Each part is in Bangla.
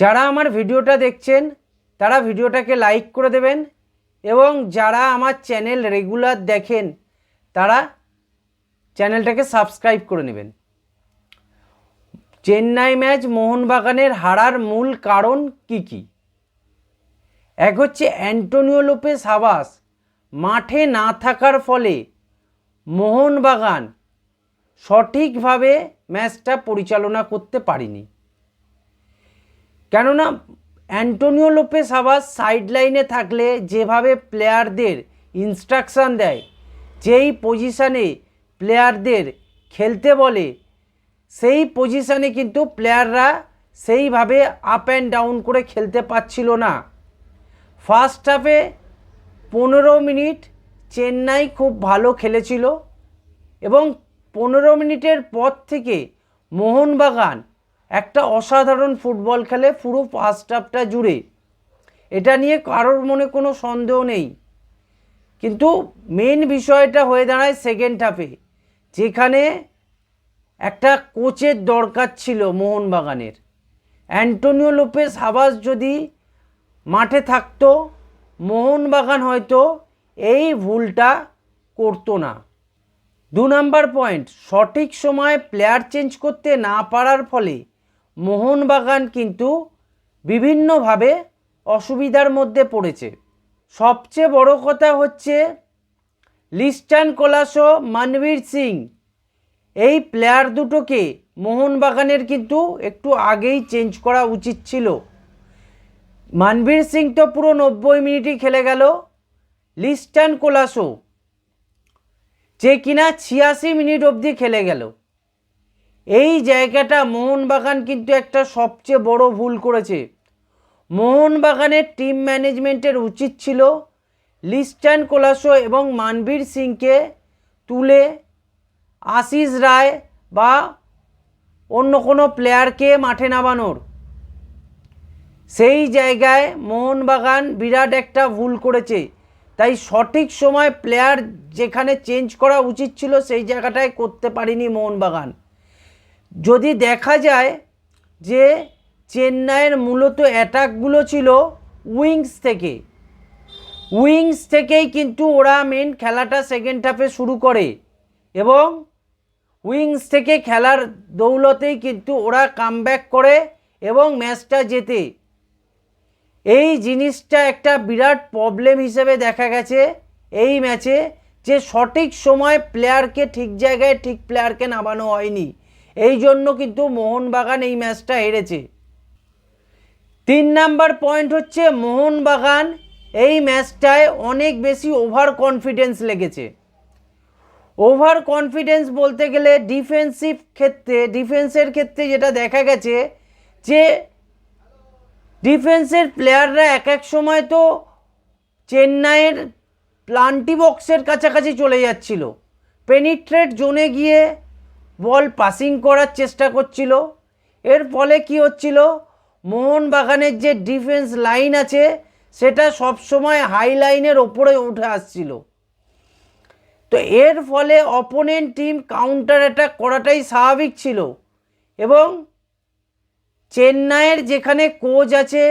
যারা আমার ভিডিওটা দেখছেন, তারা ভিডিওটাকে লাইক করে দেবেন এবং যারা আমার চ্যানেল রেগুলার দেখেন, তারা চ্যানেলটাকে সাবস্ক্রাইব করে নেবেন। চেন্নাই ম্যাচ মোহনবাগানের হারার মূল কারণ কি কি? এক হচ্ছে অ্যান্টোনিও লোপেস হাবাস মাঠে না থাকার ফলে মোহনবাগান সঠিকভাবে ম্যাচটা পরিচালনা করতে পারিনি। কেননা অ্যান্টোনিও লোপেস আবার সাইড লাইনে থাকলে যেভাবে প্লেয়ারদের ইনস্ট্রাকশান দেয়, যেই পজিশানে প্লেয়ারদের খেলতে বলে, সেই পজিশানে কিন্তু প্লেয়াররা সেইভাবে আপ অ্যান্ড ডাউন করে খেলতে পারছিল না। ফার্স্ট হাফে পনেরো মিনিট চেন্নাই খুব ভালো খেলেছিল এবং পনেরো মিনিটের পর থেকে মোহনবাগান একটা অসাধারণ ফুটবল খেলে পুরো ফার্স্ট হাফটা জুড়ে। এটা নিয়ে কারোর মনে কোনো সন্দেহ নেই। কিন্তু মেন বিষয়টা হয়ে দাঁড়ায় সেকেন্ড হাফে যেখানে একটা কোচের দরকার ছিল মোহনবাগানের। অ্যান্টোনিও লোপেস হাবাস যদি মাঠে থাকতো, মোহনবাগান হয়তো এই ভুলটা করতো না। দু নাম্বার পয়েন্ট সঠিক সময়ে প্লেয়ার চেঞ্জ করতে না পারার ফলে মোহনবাগান কিন্তু বিভিন্নভাবে অসুবিধার মধ্যে পড়েছে। সবচেয়ে বড় কথা হচ্ছে লিস্টান কোলাসো, মানবীর সিং। এই প্লেয়ার দুটোকে মোহনবাগানের কিন্তু একটু আগেই চেঞ্জ করা উচিত ছিল। মানবীর সিং তো পুরো নব্বই মিনিটই খেলে গেল। লিস্টান কোলাসো যে কিনা ছিয়াশি মিনিট অবধি খেলে গেল। এই জায়গাটা মোহনবাগান কিন্তু একটা সবচেয়ে বড় ভুল করেছে। মোহনবাগানের টিম ম্যানেজমেন্টের উচিত ছিল লিস্টান কোলাসো এবং মানবীর সিংকে তুলে আশিস রায় বা অন্য কোনো প্লেয়ারকে মাঠে নামানোর। সেই জায়গায় মোহনবাগান বিরাট একটা ভুল করেছে। তাই সঠিক সময় প্লেয়ার যেখানে চেঞ্জ করা উচিত ছিল সেই জায়গাটায় করতে পারিনি মোহনবাগান। যদি দেখা যায় যে চেন্নাইয়ের মূলত অ্যাটাকগুলো ছিল উইংস থেকে উইংস থেকেই কিন্তু ওরা মেন খেলাটা সেকেন্ড হাফে শুরু করে এবং উইংস থেকে খেলার দৌলতেই কিন্তু ওরা কামব্যাক করে এবং ম্যাচটা জেতে। এই জিনিসটা একটা বিরাট প্রবলেম হিসেবে দেখা গেছে এই ম্যাচে যে সঠিক সময় প্লেয়ারকে ঠিক জায়গায় ঠিক প্লেয়ারকে নামানো হয়নি। এই জন্য কিন্তু মোহনবাগান এই ম্যাচটা হেরেছে। তিন নাম্বার পয়েন্ট হচ্ছে মোহনবাগান এই ম্যাচটায় অনেক বেশি ওভার কনফিডেন্স লেগেছে। ওভার কনফিডেন্স বলতে গেলে ডিফেন্সিভ ক্ষেত্রে, ডিফেন্সের ক্ষেত্রে যেটা দেখা গেছে যে ডিফেন্সের প্লেয়াররা এক এক সময় তো চেন্নাইয়ের প্লান্টি বক্সের কাছাকাছি চলে যাচ্ছিল। পেনিট্রেট জোনে গিয়ে বল পাসিং করার চেষ্টা করছিল। এর ফলে কি হচ্ছিল? মোহনবাগানের যে ডিফেন্স লাইন আছে, সেটা সবসময় হাই লাইনের ওপরে উঠে আসছিল। তো এর ফলে অপোনেন্ট টিম কাউন্টার অ্যাটাক করাটাই স্বাভাবিক ছিল এবং চেন্নাইয়ের যেখানে কোচ আছে,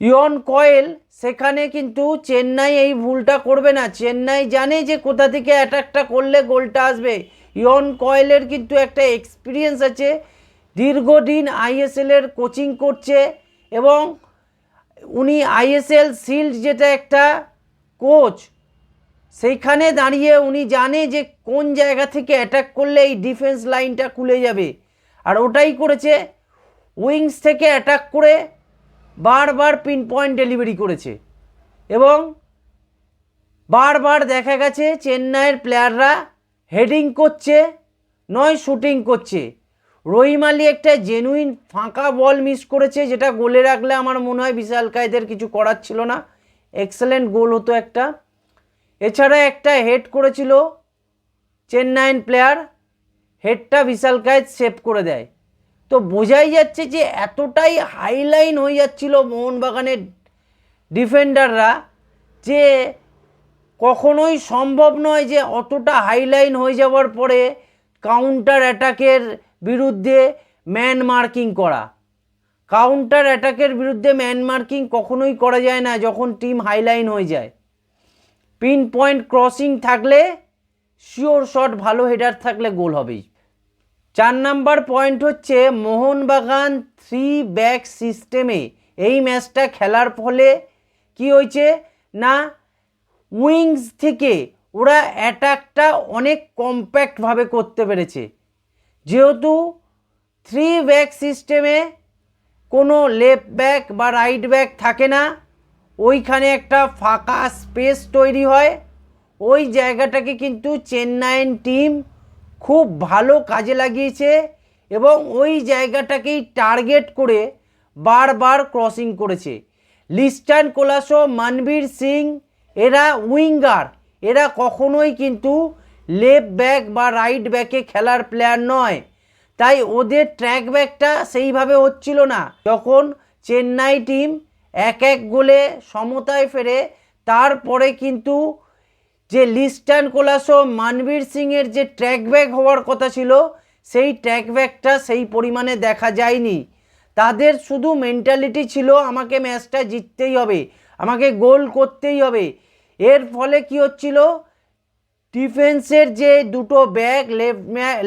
ইয়ন কয়েল, সেখানে কিন্তু চেন্নাই এই ভুলটা করবে না। চেন্নাই জানে যে কোথা থেকে অ্যাটাকটা করলে গোলটা আসবে। ইয়ন কয়েলের কিন্তু একটা এক্সপিরিয়েন্স আছে। দীর্ঘদিন আইএসএলের কোচিং করছে এবং উনি আইএসএল শিল্ড যেটা একটা কোচ সেইখানে দাঁড়িয়ে উনি জানে যে কোন জায়গা থেকে অ্যাটাক করলে এই ডিফেন্স লাইনটা খুলে যাবে। আর ওটাই করেছে উইংস থেকে অ্যাটাক করে বারবার পিন পয়েন্ট ডেলিভারি করেছে। এবং বারবার দেখা গেছে, চেন্নাইয়ের প্লেয়াররা হেডিং করছে, নয় শুটিং করছে। রহিম আলী একটা জেনুইন ফাঁকা বল মিস করেছে, যেটা গোলে রাখলে আমার মনে হয় বিশাল কায়দের কিছু করার ছিল না। এক্সেলেন্ট গোল হতো একটা। এছাড়া একটা হেড করেছিল চেন্নাইন প্লেয়ার হেডটা বিশাল কায়েদ সেভ করে দেয়। তো বোঝাই যাচ্ছে যে এতটাই হাইলাইন হয়ে যাচ্ছিল মোহনবাগানের ডিফেন্ডাররা যে কখনোই সম্ভব নয় যে অতটা হাইলাইন হয়ে যাওয়ার পরে কাউন্টার অ্যাটাকের বিরুদ্ধে ম্যান মার্কিং করা। কাউন্টার অ্যাটাকের বিরুদ্ধে ম্যান মার্কিং কখনোই করা যায় না যখন টিম হাইলাইন হয়ে যায়। পিন পয়েন্ট ক্রসিং থাকলে শিওর শট ভালো হেডার থাকলে গোল হবেই। চার নাম্বার পয়েন্ট হচ্ছে মোহনবাগান থ্রি ব্যাক সিস্টেমে এই ম্যাচটা খেলার ফলে কি হয়েছে? না উইংস থেকে ওরা অ্যাটাকটা অনেক কম্প্যাক্টভাবে করতে পেরেছে। যেহেতু থ্রি ব্যাক সিস্টেমে কোনো লেফট ব্যাক বা রাইট ব্যাক থাকে না, ওইখানে একটা ফাঁকা স্পেস তৈরি হয়। ওই জায়গাটাকে কিন্তু চেন্নাইন টিম খুব ভালো কাজে লাগিয়েছে এবং ওই জায়গাটাকেই টার্গেট করে বারবার ক্রসিং করেছে। লিস্টান কোলাসো, মানবীর সিং এরা উইঙ্গার। এরা কখনোই কিন্তু লেফট ব্যাক বা রাইট ব্যাকে খেলার প্লেয়ার নয়। তাই ওদের ট্র্যাক ব্যাকটা সেইভাবে হচ্ছিল না। যখন চেন্নাই টিম এক এক গোলে সমতায় ফেরে, তারপরে কিন্তু যে লিস্টান কোলাসো, মানবীর সিংয়ের যে ট্র্যাক ব্যাক হওয়ার কথা ছিল, সেই ট্র্যাক ব্যাকটা সেই পরিমাণে দেখা যায়নি। তাদের শুধু মেন্টালিটি ছিল, আমাকে ম্যাচটা জিততেই হবে। আমাকে গোল করতেই হবে। এর ফলে কি হচ্ছিল? ডিফেন্সের যে দুটো back, left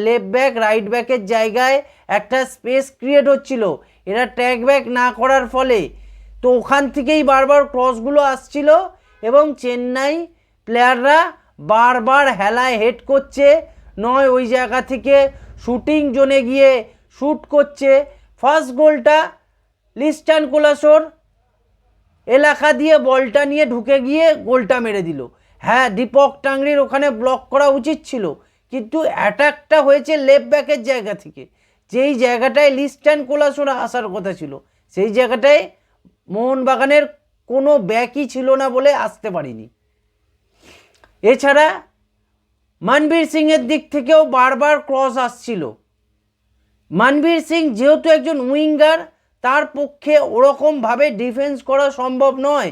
left back, right ব্যাকের জায়গায় একটা স্পেস ক্রিয়েট হচ্ছিল। এরা ট্র্যাক ব্যাক না করার ফলে। তো ওখান থেকেই বারবার ক্রসগুলো আসছিল এবং চেন্নাই প্লেয়াররা বারবার হেলায় হেড করছে। নয়, ওই জায়গা থেকে শুটিং জোনে গিয়ে শ্যুট করছে। ফার্স্ট গোলটা লিস্টান কোলাসোর এলাকা দিয়ে বলটা নিয়ে ঢুকে গিয়ে গোলটা মেরে দিল। হ্যাঁ দীপক টাংরির ওখানে ব্লক করা উচিত ছিল, কিন্তু অ্যাটাকটা হয়েছে লেফট ব্যাকের জায়গা থেকে। যেই জায়গাটায় লিস্টান কোলাসোর আসার কথা ছিল, সেই জায়গাটায় মোহনবাগানের কোনো ব্যাকই ছিল না বলে আসতে পারিনি। এছাড়া মানবীর সিংয়ের দিক থেকেও বারবার ক্রস আসছিল। মানবীর সিং যেহেতু একজন উইঙ্গার তার পক্ষে ওরকমভাবে ডিফেন্স করা সম্ভব নয়।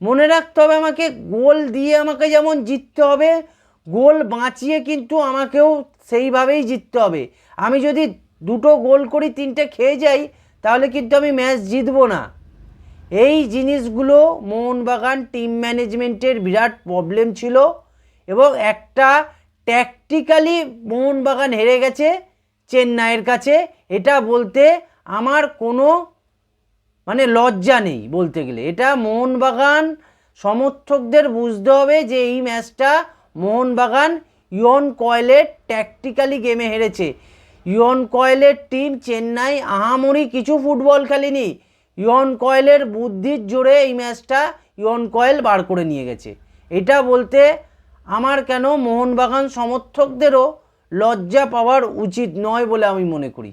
মনে রাখতে হবে আমাকে, গোল দিয়ে আমাকে যেমন জিততে হবে, গোল বাঁচিয়ে কিন্তু আমাকেও সেইভাবেই জিততে হবে। আমি যদি দুটো গোল করি, তিনটে খেয়ে যাই, তাহলে কিন্তু আমি ম্যাচ জিতবো না। এই জিনিসগুলো মোহনবাগান টিম ম্যানেজমেন্টের বিরাট প্রবলেম ছিল এবং একটা ট্যাকটিক্যালি মোহনবাগান হেরে গেছে চেন্নাইয়ের কাছে। এটা বলতে আমার কোনো মানে লজ্জা নেই বলতে গেলে। এটা মোহনবাগান সমর্থকদের বুঝতে হবে যে এই ম্যাচটা মোহনবাগান ইয়ন কয়েলের ট্যাকটিক্যালি গেমে হেরেছে। ইয়ন কয়েলের টিম চেন্নাই আহামরি কিছু ফুটবল খেলেনি। ইয়ন কয়েলের বুদ্ধির জোরে এই ম্যাচটা ইয়ন কয়েল বার করে নিয়ে গেছে। এটা বলতে আমার কেন মোহনবাগান সমর্থকদেরও লজ্জা পাওয়ার উচিত নয় বলে আমি মনে করি।